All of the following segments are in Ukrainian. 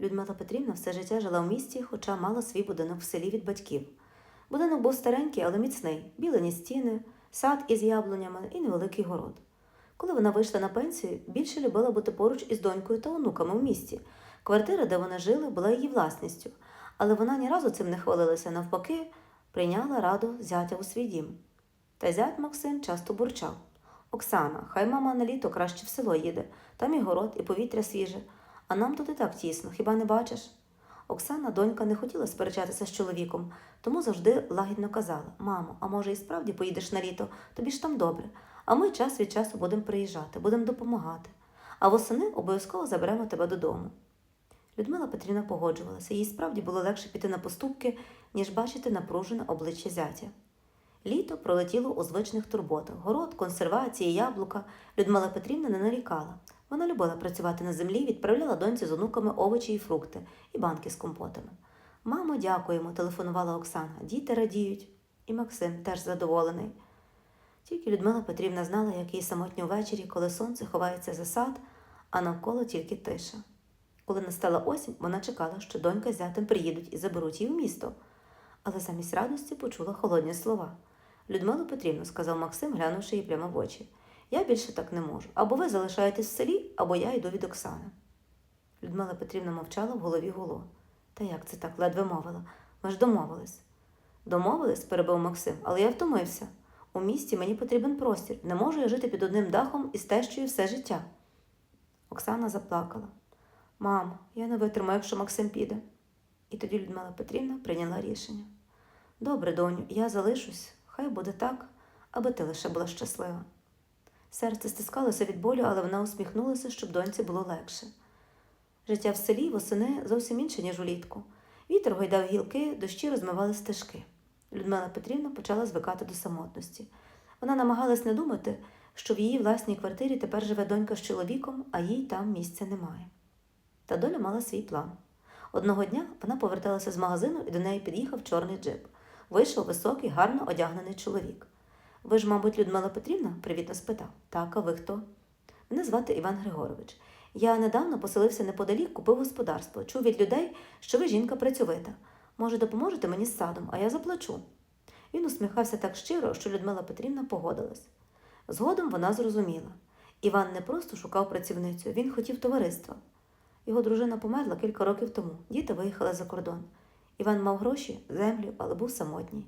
Людмила Петрівна все життя жила в місті, хоча мала свій будинок в селі від батьків. Будинок був старенький, але міцний, білені стіни, сад із яблунями і невеликий город. Коли вона вийшла на пенсію, більше любила бути поруч із донькою та онуками в місті. Квартира, де вони жили, була її власністю, але вона ні разу цим не хвалилася, навпаки, прийняла раду зятя у свій дім. Та зять Максим часто бурчав. Оксана, хай мама на літо краще в село їде, там і город, і повітря свіже, а нам тут і так тісно, хіба не бачиш? Оксана, донька, не хотіла сперечатися з чоловіком, тому завжди лагідно казала: Мамо, а може і справді поїдеш на літо, тобі ж там добре. А ми час від часу будемо приїжджати, будемо допомагати. А восени обов'язково заберемо тебе додому. Людмила Петрівна погоджувалася, їй справді було легше піти на поступки, ніж бачити напружене обличчя зятя. Літо пролетіло у звичних турботах. Город, консервації, яблука. Людмила Петрівна не нарікала. Вона любила працювати на землі, відправляла доньці з онуками овочі і фрукти, і банки з компотами. Мамо, дякуємо, телефонувала Оксана. Діти радіють. І Максим теж задоволений. Тільки Людмила Петрівна знала, як їй самотньо ввечері, коли сонце ховається за сад, а навколо тільки тиша. Коли настала осінь, вона чекала, що донька з зятем приїдуть і заберуть її в місто. Але замість радості почула холодні слова. Людмило Петрівно, сказав Максим, глянувши їй прямо в очі, я більше так не можу. Або ви залишаєтесь в селі, або я йду від Оксани. Людмила Петрівна мовчала в голові гуло. Та як це так ледве мовила? Ми ж домовились. Домовились, перебив Максим, але я втомився. У місті мені потрібен простір. Не можу я жити під одним дахом із тещою все життя. Оксана заплакала. Мамо, я не витримаю, якщо Максим піде. І тоді Людмила Петрівна прийняла рішення. Добре, доню, я залишусь, хай буде так, аби ти лише була щаслива. Серце стискалося від болю, але вона усміхнулася, щоб доньці було легше. Життя в селі восени зовсім інше, ніж улітку. Вітер гойдав гілки, дощі розмивали стежки. Людмила Петрівна почала звикати до самотності. Вона намагалась не думати, що в її власній квартирі тепер живе донька з чоловіком, а їй там місця немає. Та доля мала свій план. Одного дня вона поверталася з магазину і до неї під'їхав чорний джип. Вийшов високий, гарно одягнений чоловік. Ви ж, мабуть, Людмила Петрівна? привітно спитав. Так, а ви хто? Мене звати Іван Григорович. Я недавно поселився неподалік, купив господарство. Чув від людей, що ви жінка працьовита. Може, допоможете мені з садом, а я заплачу. Він усміхався так щиро, що Людмила Петрівна погодилась. Згодом вона зрозуміла. Іван не просто шукав працівницю, він хотів товариства. Його дружина померла кілька років тому. Діти виїхали за кордон. Іван мав гроші, землю, але був самотній.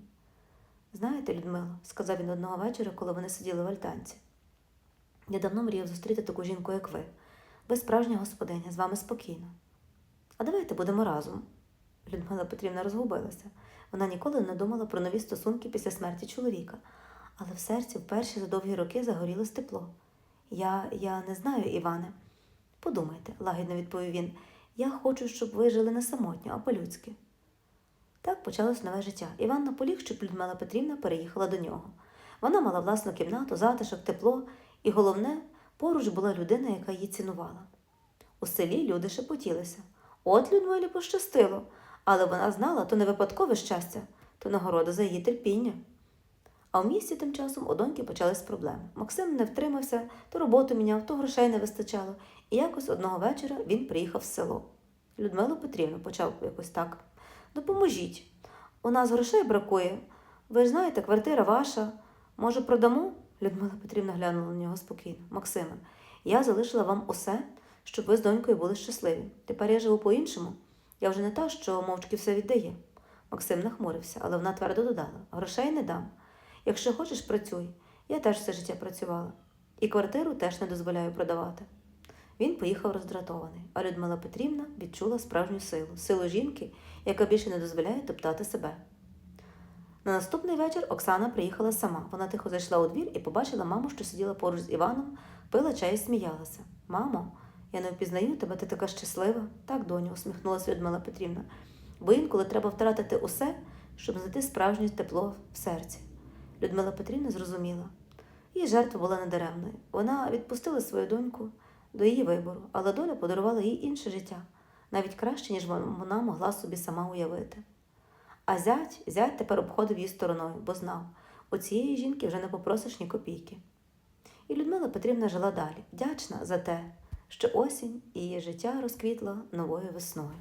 Знаєте, Людмило, сказав він одного вечора, коли вони сиділи в альтанці. Я давно мріяв зустріти таку жінку, як ви. Ви справжня господиня, з вами спокійно. А давайте будемо разом. Людмила Петрівна розгубилася. Вона ніколи не думала про нові стосунки після смерті чоловіка, але в серці вперше за довгі роки загорілось тепло. Я, я не знаю, Іване. Подумайте, лагідно відповів він. Я хочу, щоб ви жили не самотньо, а по-людськи. Так почалось нове життя. Іван наполіг, щоб Людмила Петрівна переїхала до нього. Вона мала власну кімнату, затишок, тепло, і головне, поруч була людина, яка її цінувала. У селі люди шепотілися. От Людмилі пощастило, але вона знала, то не випадкове щастя, то нагорода за її терпіння. А в місті тим часом у доньки почались проблеми. Максим не втримався, то роботу міняв, то грошей не вистачало, і якось одного вечора він приїхав в село. Людмилу Петрівну почав якось так. Допоможіть. У нас грошей бракує. Ви ж знаєте, квартира ваша. Може, продамо? Людмила Петрівна глянула на нього спокійно. Максиме, я залишила вам усе, щоб ви з донькою були щасливі. Тепер я живу по-іншому. Я вже не та, що мовчки все віддає. Максим нахмурився, але вона твердо додала: грошей не дам. Якщо хочеш, працюй. Я теж все життя працювала. І квартиру теж не дозволяю продавати. Він поїхав роздратований, а Людмила Петрівна відчула справжню силу, силу жінки, яка більше не дозволяє топтати себе. На наступний вечір Оксана приїхала сама. Вона тихо зайшла у двір і побачила маму, що сиділа поруч з Іваном, пила чай і сміялася. Мамо, я не впізнаю тебе, ти така щаслива. Так, доню, усміхнулася Людмила Петрівна. Бо інколи треба втратити усе, щоб знайти справжнє тепло в серці. Людмила Петрівна зрозуміла. Її жертва була недаремною. Вона відпустила свою доньку до її вибору, але доля подарувала їй інше життя, навіть краще, ніж вона могла собі сама уявити. А зять, зять тепер обходив її стороною, бо знав, у цієї жінки вже не попросиш ні копійки. І Людмила Петрівна жила далі, вдячна за те, що осінь і її життя розквітла новою весною.